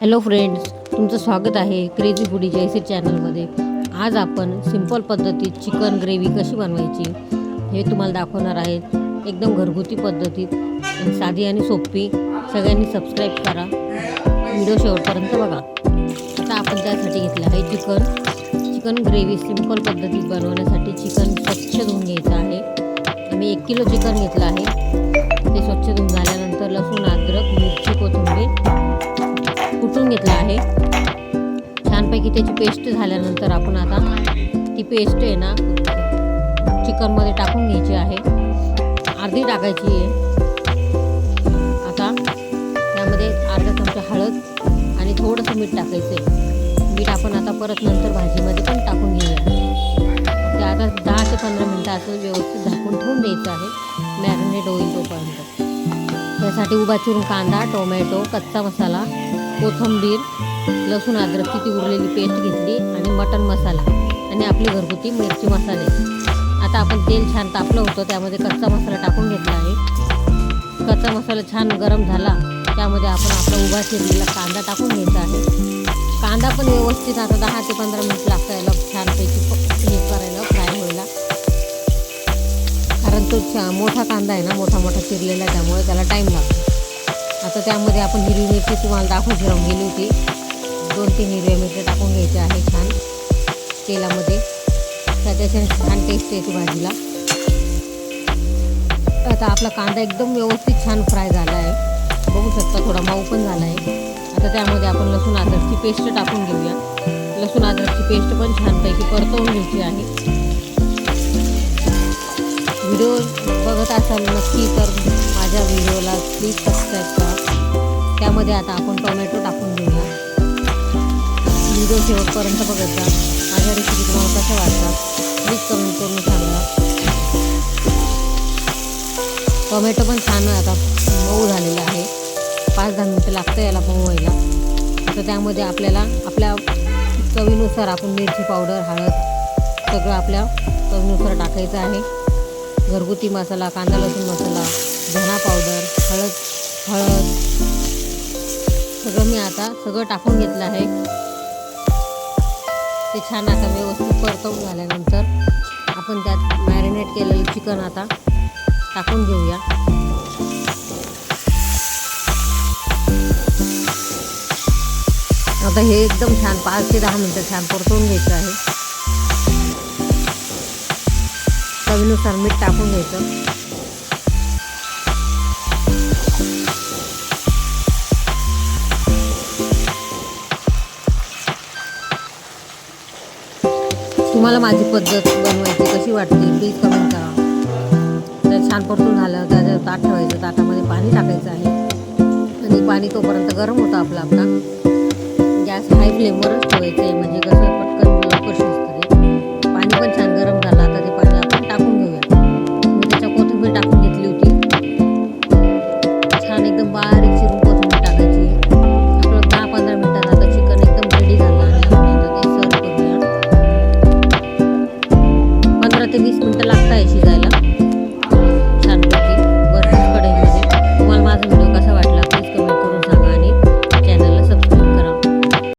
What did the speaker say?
Hello friends तुमचं स्वागत आहे क्रेझी फुडी जयसी चॅनलमध्ये आज आपण सिंपल पद्धतीत चिकन ग्रेव्ही कशी बनवायची हे तुम्हाला दाखवणार आहे. एकदम घरगुती पद्धतीत साधी आणि सोपी. सगळ्यांनी सबस्क्राईब करा. व्हिडिओ शेवटपर्यंत बघा. आता आपण त्यासाठी घेतलं आहे चिकन चिकन ग्रेव्ही सिंपल पद्धतीत बनवण्यासाठी चिकन स्वच्छ धुवून घ्यायचं आहे. आम्ही एक किलो चिकन घेतलं आहे. ते स्वच्छ धुवून झाल्यानंतर लसूण अद्रक त्याची पेस्ट झाल्यानंतर आपण आता ती पेस्ट आहे ना चिकनमध्ये टाकून घ्यायची आहे. अर्धी टाकायची आहे. आता त्यामध्ये अर्धा चमचा हळद आणि थोडंसं मीठ टाकायचं आहे. मीठ आपण आता परत नंतर भाजीमध्ये पण टाकून घेऊया. ते आता दहा ते पंधरा मिनटं असं व्यवस्थित झाकून ठेवून द्यायचं आहे मॅरिनेट होईल तोपर्यंत. त्यासाठी उभा चिरून कांदा टोमॅटो कच्चा मसाला कोथिंबीर लसूण अद्रकची ती उरलेली पेस्ट घेतली आणि मटण मसाला आणि आपली घरगुती मिरची मसाले. आता आपण तेल छान तापलं होतं त्यामध्ये कच्चा मसाला टाकून घेतला आहे. कच्चा मसाला छान गरम झाला त्यामध्ये आपण आपला उभा चिरलेला कांदा टाकून घ्यायचा आहे. कांदा पण व्यवस्थित आता दहा ते पंधरा मिनिट लागतं याला छानपैकी हे करायला फ्राय व्हायला. कारण तो छा- मोठा कांदा आहे ना मोठा मोठा चिरलेला आहे त्यामुळे त्याला टाईम लागतो. आता त्यामध्ये आपण हिरवी मिरची तुम्हाला दाखवून राहून गेली होती. दोन तीन हिरव्या मिरच्या टाकून घ्यायच्या आहे छान. तेलामध्ये. त्याच्याने छान टेस्ट येते भाजीला. आता आपला कांदा एकदम व्यवस्थित छान फ्राय झाला आहे बघू शकता थोडा माऊ पण झाला आहे आता त्यामध्ये आपण लसूण अद्रकची पेस्ट टाकून घेऊया. लसूण अद्रकची पेस्ट पण छानपैकी परतवून घ्यायची आहे. व्हिडिओ बघत असाल नक्की तर माझ्या व्हिडिओला प्लीज सबस्क्राईब करा. त्यामध्ये आता आपण टोमॅटो टाकून घेऊया. व्हिडिओ शेवटपर्यंत बघत जा माझ्या रेसिपी तुम्हाला कशा वाटतात प्लीज कमेंट करून सांगा टोमॅटो पण छान आता. मऊ झालेला आहे. पाच दहा मिनटं लागतं याला मऊ व्हायला. तर त्यामध्ये आपल्याला आपल्या चवीनुसार आपण मिरची पावडर हळद सगळं आपल्या चवीनुसार टाकायचं आहे. घरगुती मसाला कांदा लसूण मसाला धना पावडर हळद हळद. सगळं मी आता सगळं टाकून घेतलं आहे. ते छान आता व्यवस्थित परतवून झाल्यानंतर आपण त्यात मॅरिनेट केलेलं चिकन आता टाकून घेऊया. आता हे एकदम छान पाच ते दहा मिनटं छान परतवून घ्यायचं आहे. चवीनुसार मीठ टाकून घ्यायचं. तुम्हाला माझी पद्धत बनवायची कशी वाटते प्लीज कमेंट करा. तर छान परतून झालं. त्याच्यात ताट ठेवायचं. ताटामध्ये पाणी टाकायचं आहे. आणि पाणी तोपर्यंत गरम होतं आपला आपला. गॅस हाय फ्लेमवरच ठेवायचं आहे. म्हणजे कसं पटकन